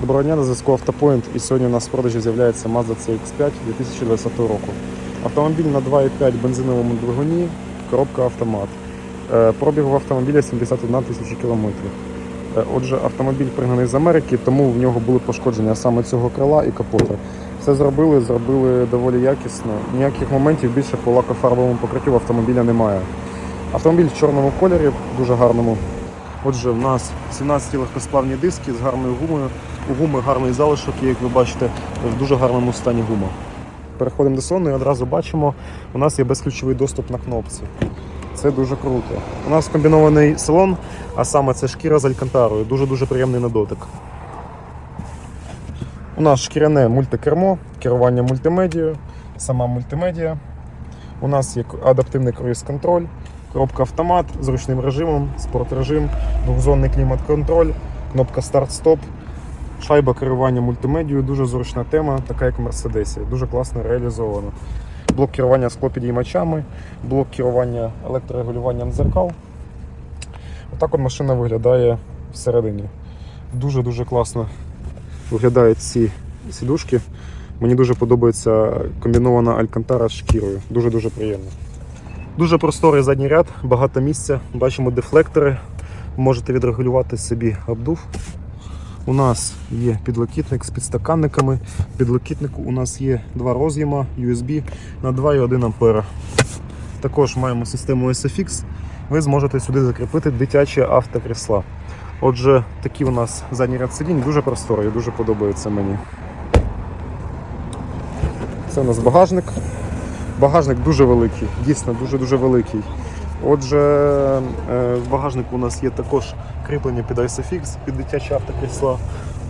Доброго дня на зв'язку Автопоінт. І сьогодні у нас в продажі з'являється Mazda CX-5 2020 року. Автомобіль на 2,5 бензиновому двигуні, коробка автомат. Е, Пробіг в автомобіля 71 тисяча кілометрів. Е, Отже, автомобіль пригнаний з Америки, тому в нього були пошкодження саме цього крила і капота. Все зробили, зробили доволі якісно. Ніяких моментів більше по лакофарбовому покриттю автомобіля немає. Автомобіль в чорному кольорі, дуже гарному. Отже, в нас 17 легкосплавні диски з гарною гумою. У гуми гарний залишок, і, як ви бачите, в дуже гарному стані гума. Переходимо до салону і одразу бачимо, у нас є безключовий доступ на кнопці. Це дуже круто. У нас комбінований салон, а саме це шкіра з алькантарою. Дуже-дуже приємний на дотик. У нас шкіряне мультикермо, керування мультимедією, сама мультимедія. У нас є адаптивний круїз-контроль, коробка автомат з ручним режимом, спорт-режим, двохзонний клімат-контроль, кнопка старт-стоп, шайба керування мультимедією, дуже зручна тема, така як в Мерседесі. Дуже класно реалізовано. Блок керування склопідіймачами, блок керування електрорегулюванням дзеркал. Отак от машина виглядає всередині. Дуже-дуже класно виглядають ці сідушки. Мені дуже подобається комбінована алькантара з шкірою. Дуже-дуже приємно. Дуже просторий задній ряд, багато місця. Бачимо дефлектори. Можете відрегулювати собі обдув. У нас є підлокітник з підстаканниками. Підлокітнику у нас є два роз'єма USB на 2,1 ампера. Також маємо систему SFX. Ви зможете сюди закріпити дитячі автокрісла. Отже, такі у нас задній ряд сидінь, дуже просторий, дуже подобається мені. Це у нас багажник. Багажник дуже великий, дійсно дуже-дуже великий. Отже, е, в багажнику у нас є також кріплення під ISOFIX, під дитячі автокрісла.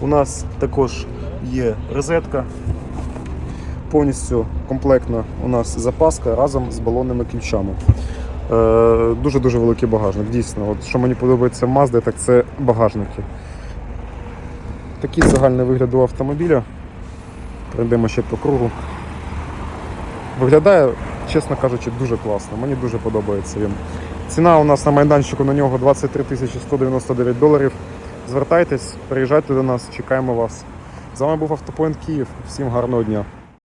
У нас також є розетка. Повністю комплектна у нас запаска разом з балонними ключами. Дуже-дуже великий багажник, дійсно. От, що мені подобається в Mazda, так це багажники. Такий загальний вигляд у автомобіля. Пройдемо ще по кругу. Виглядає, чесно кажучи, дуже класно. Мені дуже подобається він. Ціна у нас на майданчику на нього 23 тисячі 199 доларів. Звертайтесь, приїжджайте до нас, чекаємо вас. З вами був Автопоінт Київ. Всім гарного дня.